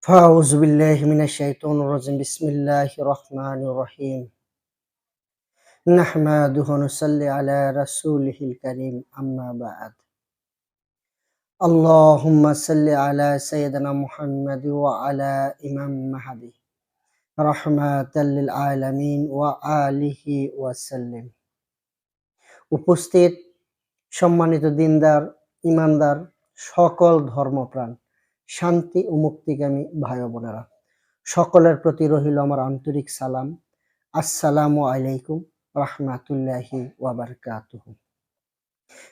فأعوذ بالله من الشيطان الرجيم بسم الله الرحمن الرحيم نحمده ونصلي على رسوله الكريم أما بعد اللهم صل على سيدنا محمد وعلى إمام مهدي رحمة للعالمين وآله وسلم উপস্থিত সম্মানিত দিনদার ইমানদার সকল ধর্মপ্রাণ শান্তি ও মুক্তিগামী ভাই বোনেরা। সকলের প্রতি রহিল আমার আন্তরিক সালাম। আসসালামু আলাইকুম রহমাতুল্লাহি ওয়াবারকাতুহু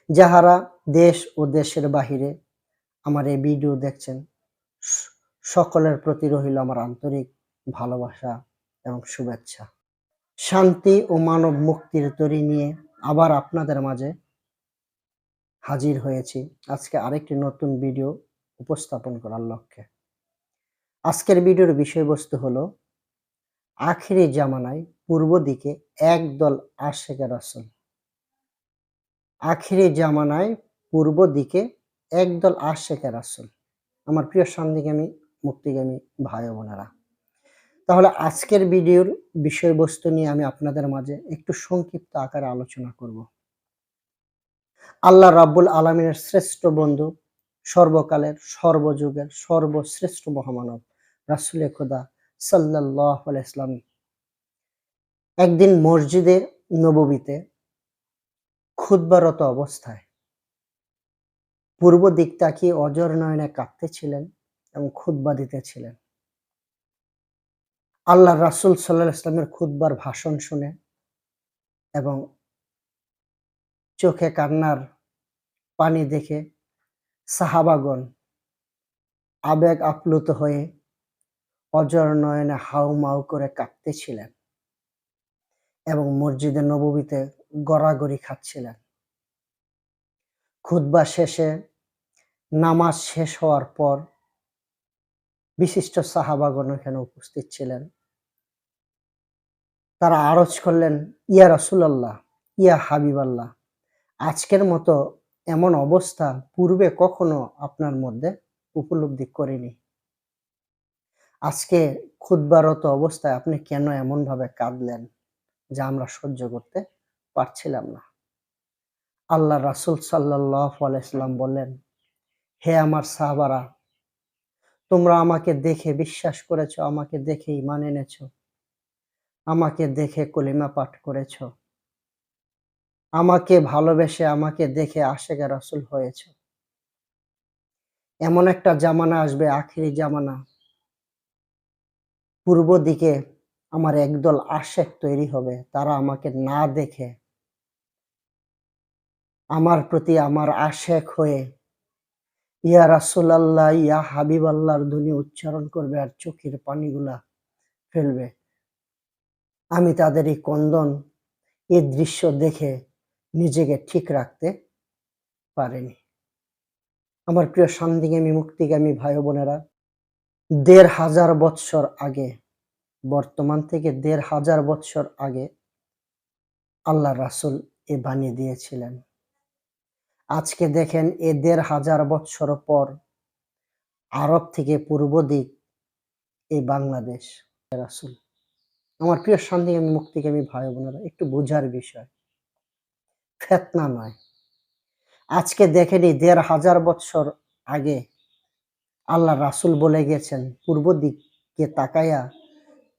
যাহারা দেশ ও দেশের বাহিরে আমার এই ভিডিও দেখছেন, সকলের প্রতি রহিল আমার আন্তরিক ভালোবাসা এবং শুভেচ্ছা। শান্তি ও মানব মুক্তির তরি নিয়ে আবার আপনাদের মাঝে হাজির হয়েছি। আজকে আরেকটি নতুন ভিডিও উপস্থাপন করার লক্ষ্যে। আজকের ভিডিওর বিষয়বস্তু হলো, আখিরি জামানায় পূর্ব দিকে একদল আশেকে রাসূল। আখিরি জামানায় পূর্ব দিকে একদল আশেকে রাসূল। আমার প্রিয় শান্তিগামী মুক্তিগামী ভাই বোনেরা, তাহলে আজকের ভিডিওর বিষয়বস্তু নিয়ে আমি আপনাদের মাঝে একটু সংক্ষিপ্ত আকারে আলোচনা করব। আল্লাহ রাব্বুল আলমিনের শ্রেষ্ঠ বন্ধু সর্বকালের, সর্বযুগের, সর্বশ্রেষ্ঠ মহামানব, রাসুলে খোদা সাল্লাহ ইসলাম একদিন মসজিদে, নববীতে ক্ষুদ্বারত অবস্থায় পূর্ব দিক তাকিয়ে অজর নয়নে কাঁদতেছিলেন এবং খুদ্া দিতেছিলেন আল্লাহ রাসুল সাল্লাহ ইসলামের খুদ্বার ভাষণ শুনে এবং চোখে কান্নার পানি দেখে সাহাবাগণ আবেগ আপ্লুত হয়ে অজর নয়নে হাউমাউ করে কাঁদতেছিলেন এবং মসজিদে নববীতে গড়াগড়ি খাচ্ছিলেন। খুতবা শেষে নামাজ শেষ হওয়ার পর বিশিষ্ট সাহাবাগণ এখানে উপস্থিত ছিলেন। তারা আরজ করলেন, ইয়া রাসুলাল্লাহ, ইয়া হাবিবাল্লাহ, আজকের মতো এমন অবস্থা পূর্বে কখনো আপনার মধ্যে উপলব্ধি করিনি? আজকে ক্ষুদ্বারত অবস্থায় আপনি কেন এমন ভাবে কাঁদলেন যা আমরা সহ্য করতে পারছিলাম না? আল্লাহ রাসুল সাল্লাহ আলাইসাল্লাম বললেন, হে আমার সাহাবারা, তোমরা আমাকে দেখে বিশ্বাস করেছ, আমাকে দেখে ইমান এনেছ, আমাকে দেখে কলিমা পাঠ করেছ। আমাকে ভালোবেসে আমাকে দেখে আশেখা রাসুল হয়েছ। এমন একটা জামানা আসবে, আখিরি জামানা। পূর্ব দিকে আমার একদল আশেক তৈরি হবে, তারা আমাকে না দেখে। আমার প্রতি আমার আশেক হয়ে ইয়া রাসুলাল্লাহ, ইয়া হাবিব আল্লাহর ধ্বনি উচ্চারণ করবে আর চোখের পানিগুলা ফেলবে। আমি তাদের এই কন্দন, এই দৃশ্য দেখে নিজেকে ঠিক রাখতে পারেনি। আমার প্রিয় শান্তিগামী, মুক্তিগামী ভাই বোনেরা, দেড় হাজার বৎসর আগে, বর্তমান থেকে দেড় হাজার বৎসর আগে আল্লাহ রাসুল এ বানিয়ে দিয়েছিলেন। আজকে দেখেন এ দেড় হাজার বৎসর পর আরব থেকে পূর্ব দিক এই বাংলাদেশ রাসুল। আমার প্রিয় শান্তিগামী, মুক্তিগামী ভাই বোনেরা, একটু বোঝার বিষয়। ফেতনা নয়। আজকে দেখেনি দেড় হাজার বৎসর আগে আল্লাহ রাসুল বলে গেছেন, পূর্ব দিককে তাকাইয়া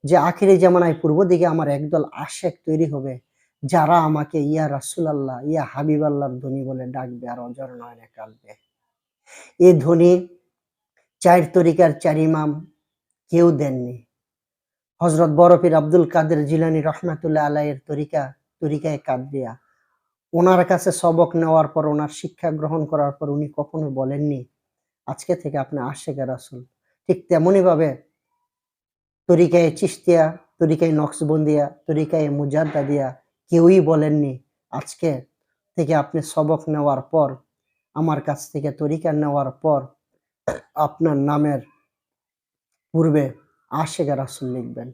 যে আখিরি জামানায় পূর্ব দিকে আমার একদল আশেক তৈরি হবে, যারা আমাকে ইয়া রাসুল আল্লাহ ইয়া হাবিব আল্লাহর ধ্বনি বলে ডাকবে আর অজর নয়নে কাঁদবে এই ধ্বনি চার তরিকার চার ইমাম কেউ দেননি। হজরত বরফির আব্দুল কাদের জিলানি রহমাতুল্লাহ আলাইয়ের তরিকা, তরিকায় কাদরিয়া। ওনার কাছে সবক নেওয়ার পর, ওনার শিক্ষা গ্রহণ করার পর উনি কখনো বলেননি। আজকে থেকে আপনি আশেখা রাসুল। ঠিক তেমনই ভাবে তরিকায় চিস্তিয়া তরিকায় নকশবন্দিয়া, তরিকায় মুজাদ্দা দিয়া কেউই বলেননি। আজকে থেকে আপনি সবক নেওয়ার পর, আমার কাছ থেকে তরিকা নেওয়ার পর আপনার নামের পূর্বে আশেখা রাসুল লিখবেন।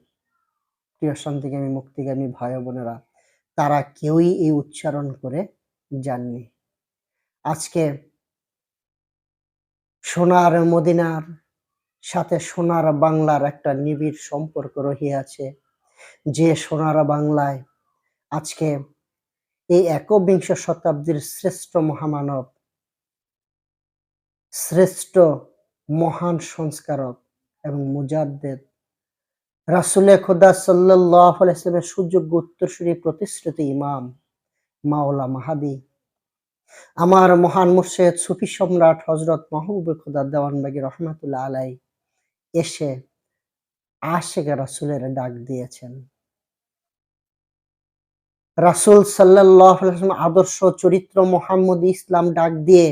প্রিয় শান্তিগামী মুক্তিগামী ভাই বোনেরা তারা কেউই এই উচ্চারণ করে যাননি আজকে সোনার মদিনার সাথে সোনার বাংলার একটা নিবিড় সম্পর্ক রহিয়াছে। যে সোনার বাংলায় আজকে এই একবিংশ শতাব্দীর শ্রেষ্ঠ মহামানব, শ্রেষ্ঠ মহান সংস্কারক এবং মুজাদ্দেদ রাসুলে খোদা সাল্লাহ আলাইসলামের সুযোগ্য উত্তরসূরি প্রতিশ্রুতি ইমাম, মাওলা মাহাদি। আমার মহান মুর্শেদ সুফি সম্রাট হজরত মাহবুব খোদা দেওয়ানবাগি রহমাতুল্লাহ আলাই এসে আশেখ রাসুলের ডাক দিয়েছেন। রাসুল সাল্লাহ আদর্শ, চরিত্র মোহাম্মদ ইসলাম ডাক দিয়ে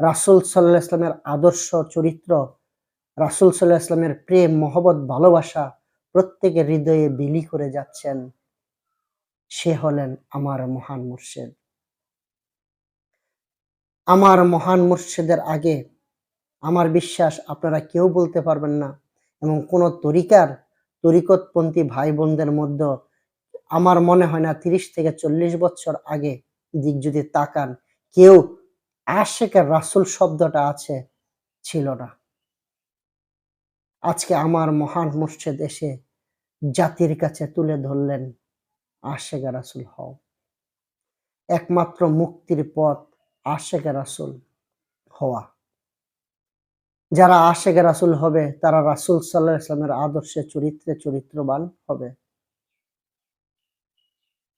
রাসুল সাল্লাহ ইসলামের আদর্শ, চরিত্র রাসুল সাল্লাহ ইসলামের প্রেম, মহব্বত, ভালোবাসা প্রত্যেকের হৃদয়ে বিলি করে যাচ্ছেন। সে হলেন আমার মহান মুর্শেদ। আমার মহান মুর্শেদের আগে আমার বিশ্বাস আপনারা কেউ বলতে পারবেন না এবং কোন তরিকার, তরিকতপন্থী ভাই বোনদের মধ্যে আমার মনে হয় না তিরিশ থেকে চল্লিশ বছর আগে দিক যদি তাকান, কেউ আশেকের রাসুল শব্দটা আছে, ছিল না। আজকে আমার মহান মুর্শেদ এসে জাতির কাছে তুলে ধরলেন আশেক রাসুল হও। একমাত্র মুক্তির পথ আশেক রাসুল হওয়া। যারা আশেক রাসুল হবে, তারা রাসুল সাল্লাহ ইসলামের আদর্শে চরিত্রে চরিত্রবান হবে।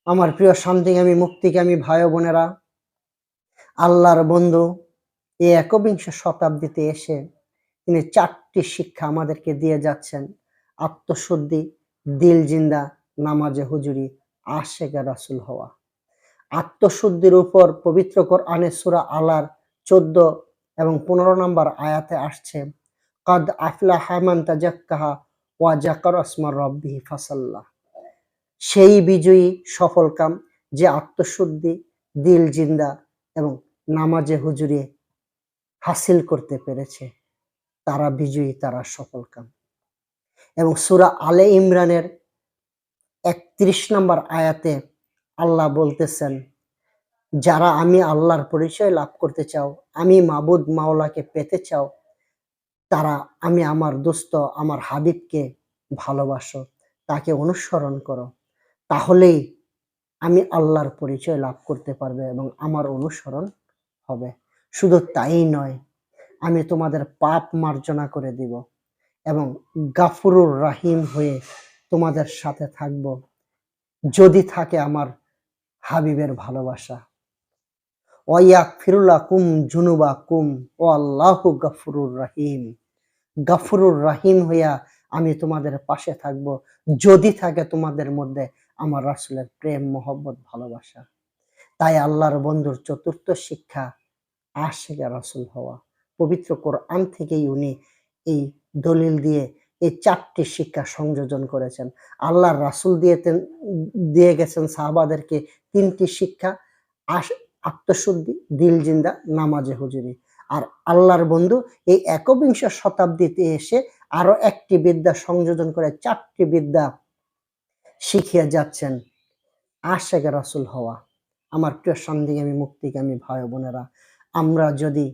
আমার প্রিয় শান্তিকামী মুক্তিকামী ভাই বোনেরা, আল্লাহর বন্ধু এই একবিংশ শতাব্দীতে এসে তিনি চারটি শিক্ষা আমাদেরকে দিয়ে যাচ্ছেন? আত্মশুদ্ধি, দিল জিন্দা, নামাজে হুজুরি, আশেকা রাসুল হওয়া। আত্মশুদ্ধির উপর পবিত্র আনে সুরা আলার চোদ্দ এবং পনেরো নম্বর আয়াতে আসছে, কদ আফলা হামান তাজাক্কাহা ওয়া জাকার আসমার রব্বিহি ফাসাল্লাহ সেই বিজয়ী সফল কাম যে আত্মশুদ্ধি, দিল জিন্দা এবং নামাজে হুজুরে হাসিল করতে পেরেছে। তারা বিজয়ী, তারা সফল কাম এবং সুরা আলে ইমরানের একত্রিশ নম্বর আয়াতে আল্লাহ বলতেছেন, যারা আমি আল্লাহর পরিচয় লাভ করতে চাও, আমি মাবুদ মাওলাকে পেতে চাও, তারা আমি আমার দোস্ত, আমার হাবিবকে ভালোবাসো, তাকে অনুসরণ করো। তাহলেই আমি আল্লাহর পরিচয় লাভ করতে পারবে এবং আমার অনুসরণ হবে। শুধু তাই নয় আমি তোমাদের পাপ মার্জনা করে দিব এবং গাফুরুর রাহিম হয়ে তোমাদের সাথে থাকব যদি থাকে আমার হাবিবের ভালোবাসা। ওয়াক ফিরুল্লা কুম জুনুবা কুম ও আল্লাহ গাফুরুর রাহিম। গাফুরুর রাহিম হইয়া আমি তোমাদের পাশে থাকব যদি থাকে তোমাদের মধ্যে আমার রাসুলের প্রেম, মোহব্বত, ভালোবাসা। তাই আল্লাহর বন্ধুর চতুর্থ শিক্ষা আশেখা রাসুল হওয়া। পবিত্র কোরআন থেকেই উনি এই দলিল দিয়ে এই চারটি শিক্ষা সংযোজন করেছেন। আল্লাহর রাসুল দিয়েতেন, দিয়ে গেছেন সাহাবাদেরকে তিনটি শিক্ষা, আশ, আত্মশুদ্ধি, দিল জিন্দা, নামাজে হুজুরি। আর আল্লাহর বন্ধু এই একবিংশ শতাব্দীতে এসে আরও একটি বিদ্যা সংযোজন করে চারটি বিদ্যা শিখিয়ে যাচ্ছেন আশেখ রাসুল হওয়া। আমার প্রিয় সন্ধিগামী মুক্তিগামী ভাই বোনেরা, আমরা যদি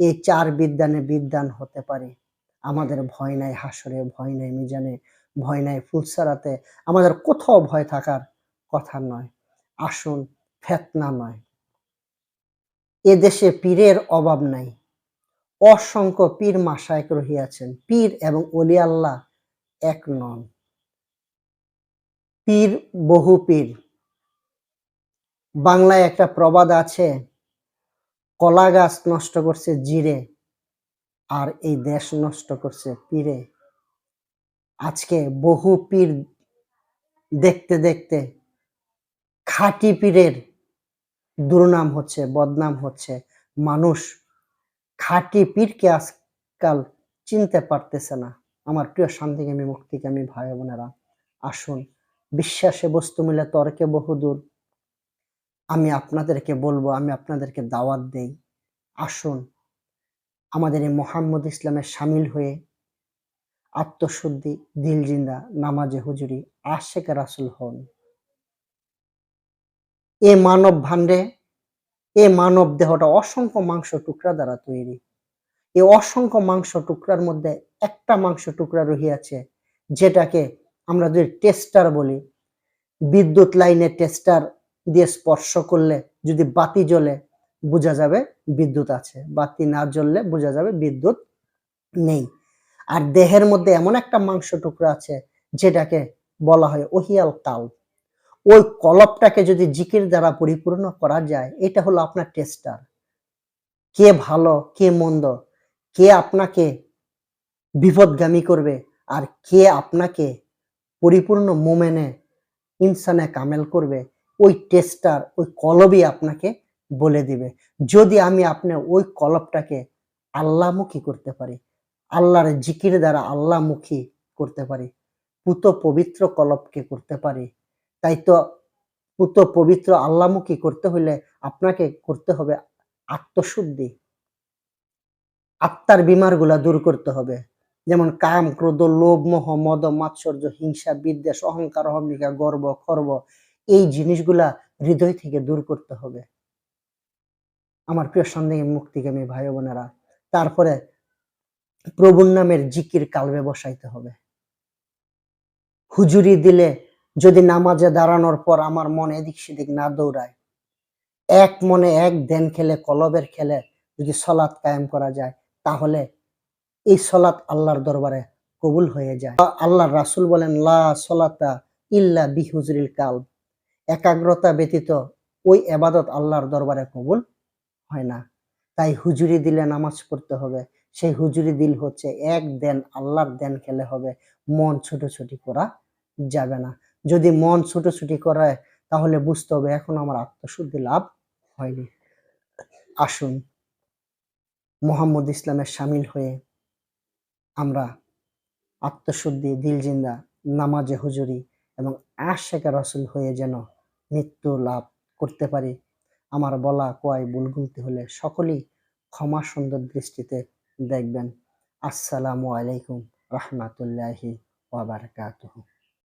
এই চার বিদ্যানে বিদ্যান হতে পারি। আমাদের ভয় নাই হাসরে, ভয় নাই মিজানে, ভয় নাই ফুলসারাতে। আমাদের কোথাও ভয় থাকার কথা নয়। আসুন, ফেতনা নয়। এ দেশে পীরের অভাব নাই। অসংখ্য পীর মাসায়ক রহিয়াছেন। পীর এবং অলি আল্লাহ এক নন। পীর বহু পীর। বাংলায় একটা প্রবাদ আছে কলা গাছ নষ্ট করছে জিরে আর এই দেশ নষ্ট করছে পীরে আজকে বহু পীর দেখতে দেখতে খাঁটি পীরের দুর্নাম হচ্ছে, বদনাম হচ্ছে। মানুষ খাঁটি পীরকে আজকাল চিনতে পারতেছে না। আমার প্রিয় শান্তিকামী মুক্তিকামী ভাই বোনেরা, আসুন, বিশ্বাসে বস্তু মিলে তর্কে বহুদূর আমি আপনাদেরকে বলব, আমি আপনাদেরকে দাওয়াত দেই। আসুন, আমাদের এই মোহাম্মদ ইসলামের সামিল হয়ে আত্মশুদ্ধি, দিল জিন্দা, নামাজে হুজুরি, আশেক রাসুল হন। এ মানব ভাণ্ডে, এ মানব দেহটা অসংখ্য মাংস টুকরা দ্বারা তৈরি। এই অসংখ্য মাংস টুকরার মধ্যে একটা মাংস টুকরা রহিয়াছে, যেটাকে আমরা যদি টেস্টার বলি, বিদ্যুৎ লাইনে টেস্টার দিয়ে স্পর্শ করলে যদি বাতি জ্বলে, বোঝা যাবে বিদ্যুৎ আছে। বাতি না জ্বললে বোঝা যাবে বিদ্যুৎ নেই। আর দেহের মধ্যে এমন একটা মাংস টুকরা আছে, যেটাকে বলা হয় ওহিয়াল কাল ওই কলপটাকে যদি জিকির দ্বারা পরিপূর্ণ করা যায়, এটা হলো আপনার টেস্টার। কে ভালো, কে মন্দ, কে আপনাকে বিপদগামী করবে, আর কে আপনাকে পরিপূর্ণ মোমেনে ইনসানে কামেল করবে ওই টেস্টার ওই কলবই আপনাকে বলে দিবে। যদি আমি আপনি ওই কলবটাকে আল্লাহমুখী করতে পারি, আল্লাহর জিকির দ্বারা আল্লাহমুখী করতে পারি, পুত পবিত্র কলবকে করতে পারি, তাই তো পুত পবিত্র আল্লাহমুখী করতে হলে আপনাকে করতে হবে আত্মশুদ্ধি। আত্মার বিমারগুলা দূর করতে হবে। যেমন কাম, ক্রোধ, লোভ, মোহ, মদ, মাৎসর্য, হিংসা, বিদ্বেষ, অহংকার অহমিকা গর্ব, খর্ব এই জিনিসগুলা হৃদয় থেকে দূর করতে হবে। আমার প্রিয় সন্দেহে মুক্তিগামী ভাই বোনেরা তারপরে প্রভুর নামের জিকির কালবে বসাইতে হবে। হুজুরি দিলে যদি নামাজে দাঁড়ানোর পর আমার মন এদিক সেদিক না দৌড়ায়, এক মনে এক দেন খেলে, কলবের খেলে যদি সলাৎ কায়েম করা যায়, তাহলে এই সলাৎ আল্লাহর দরবারে কবুল হয়ে যায়। আল্লাহর রাসূল বলেন, লা সলাতা ইল্লা বিহুজরিল কাল একাগ্রতা ব্যতীত ওই এবাদত আল্লাহর দরবারে কবুল হয় না। তাই হুজুরি দিলে নামাজ পড়তে হবে। সেই হুজুরি দিল হচ্ছে এক দেন আল্লাহর দেন খেলে হবে। মন ছোটাছুটি করা যাবে না। যদি মন ছোটাছুটি করে, তাহলে বুঝতে হবে এখন আমার আত্মশুদ্ধি লাভ হয়নি। আসুন, মোহাম্মদ ইসলামের সামিল হয়ে আমরা আত্মশুদ্ধি দিল জিন্দা নামাজে হুজুরি এবং আশেকা রসুল হয়ে যেন মৃত্যু লাভ করতে পারি। আমার বলা কয় বুলগুলতে হলে সকলেই ক্ষমা সুন্দর দৃষ্টিতে দেখবেন। আসসালামু আলাইকুম রহমাতুল্লাহি ওয়াবারাকাতুহু